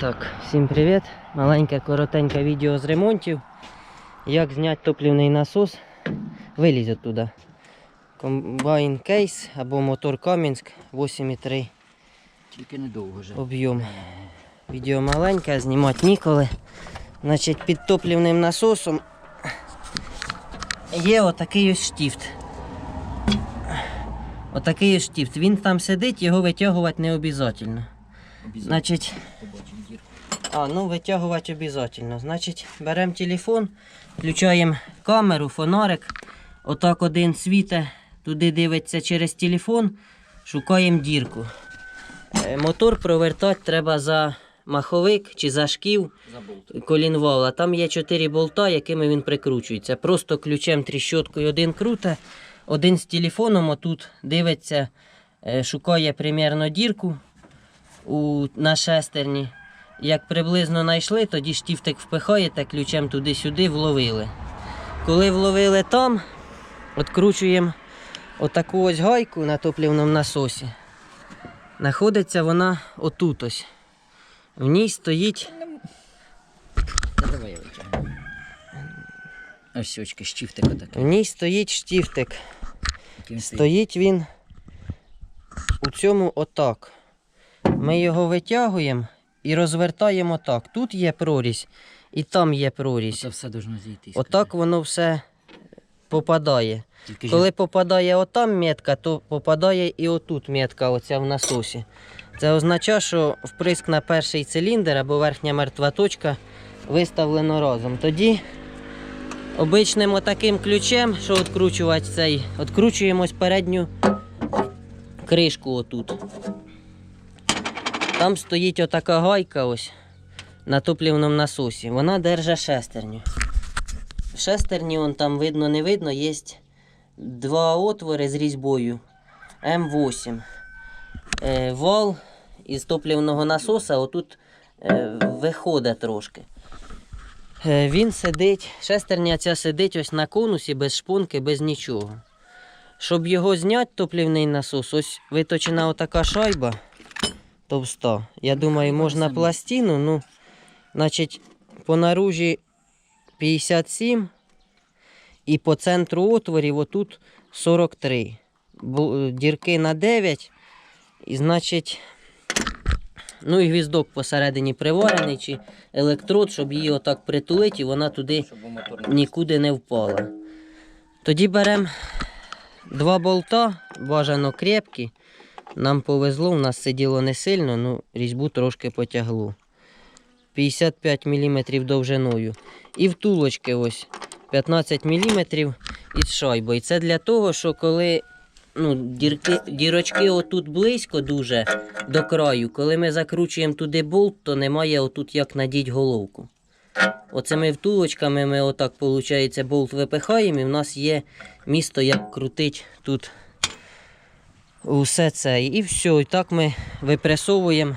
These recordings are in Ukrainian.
Так, всім привіт. Маленьке коротеньке відео з ремонтів. Як зняти топливний насос. Вилізь оттуда. Комбайн кейс або мотор Кам'янськ 8,3 Тільки недовго вже. об'єм. Відео маленьке, знімати ніколи. Значить, під топливним насосом є отакий ось штифт. Отакий ось штифт. Він там сидить, його витягувати не обов'язково. Значить, а, ну витягувати обов'язково. Значить, беремо телефон, включаємо камеру, фонарик. Отак один світе, туди дивиться через телефон, шукаємо дірку. Е, Мотор провертати треба за маховик чи за шків колінвала. Там є чотири болта, якими він прикручується. Просто ключем тріщоткою один круте, один з телефоном отут дивиться, е, шукає примірно дірку у, на шестерні. Як приблизно знайшли, тоді штифтик впихаєте, ключем туди-сюди вловили. Коли вловили там, відкручуємо отаку ось гайку на топливному насосі. Знаходиться вона отут ось. В ній стоїть Та давай я витягну. Ось сьочки, щифтик В ній стоїть стоїть. Стоїть він у цьому отак. Ми його витягуємо і розвертаємо так. Тут є прорізь і там є прорізь. Це все должно зійти. Отак воно все попадає. Тільки Коли попадає отам метка, то попадає і отут метка, оця в насосі. Це означає, що вприск на перший циліндр або верхня мертва точка виставлено разом. Тоді обичним отаким ключем, що відкручувати цей, відкручуємо передню кришку отут. Там стоїть отака гайка ось на топливному насосі. Вона держить шестерню. В шестерні, он там видно, не видно, є два отвори з різьбою М8. Е, вал із топливного насоса отут е, виходить трошки. Е, він сидить, шестерня ця сидить ось на конусі, без шпунки, без нічого. Щоб його зняти, топливний насос, ось виточена отака шайба товста. Я думаю, можна пластину, ну, значить, по наружі 57 і по центру отворів отут 43. Дірки на 9. І значить, ну і гвіздок посередині приварений, чи електрод, щоб її отак притулити, і вона туди нікуди не впала. Тоді беремо два болта, бажано крепкі. Нам повезло, у нас сиділо не сильно, ну різьбу трошки потягло. 55 мм довжиною. І втулочки ось 15 мм із шайбою. Це для того, що коли ну, дірки, дірочки отут близько дуже до краю, коли ми закручуємо туди болт, то немає отут як надіть головку. Оцими втулочками ми отак, виходить, болт випихаємо, і в нас є місто, як крутить тут усе це. І все. І так ми випресовуємо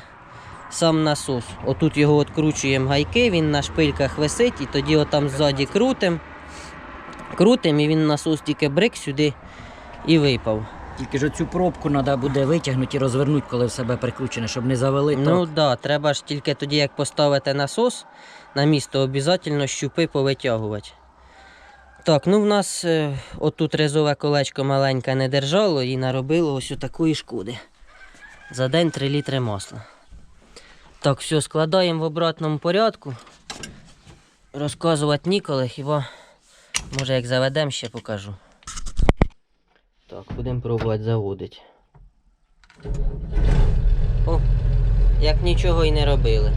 сам насос. Отут його відкручуємо гайки, він на шпильках висить, і тоді отам ззаді крутимо. Крутимо, і він насос тільки брик сюди і випав. Тільки ж оцю пробку треба буде витягнути і розвернути, коли в себе прикручене, щоб не завели. Ну так. так, да, треба ж тільки тоді, як поставити насос на місто, обов'язково щупи повитягувати. Так, ну в нас е, отут резове колечко маленьке не держало і наробило ось такої шкоди. За день 3 літри масла. Так, все, складаємо в обратному порядку. Розказувати ніколи, хіба може як заведемо, ще покажу. Так, будемо пробувати заводити. О, як нічого і не робили.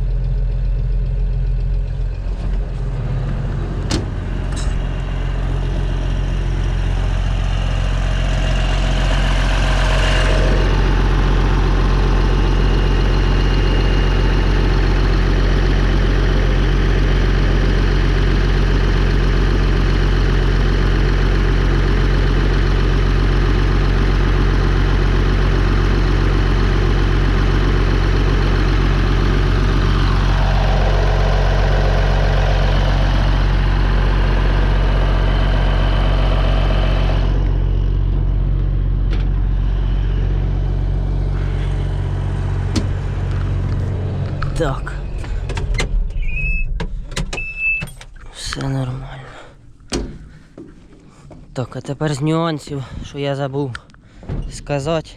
Так. Все нормально. Так, а тепер з нюансів, що я забув сказати.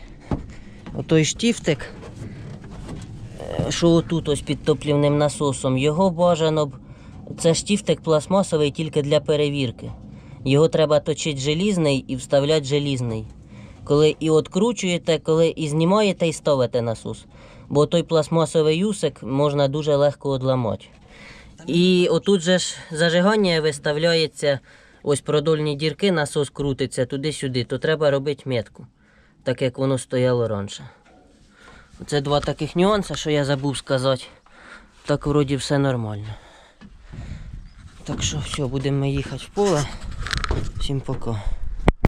Отой штіфтик, е, що отут ось під топлівним насосом, його бажано б. Це штіфтик пластмасовий тільки для перевірки. Його треба точити желізний і вставляти желізний. Коли і откручуєте, коли і знімаєте, і ставите насос. Бо той пластмасовий юсик можна дуже легко одламати. І отут же ж зажигання виставляється, ось продольні дірки, насос крутиться туди-сюди, то треба робити метку, так як воно стояло раніше. Це два таких нюанси, що я забув сказати. Так вроді все нормально. Так що все, будемо їхати в поле. Всім пока.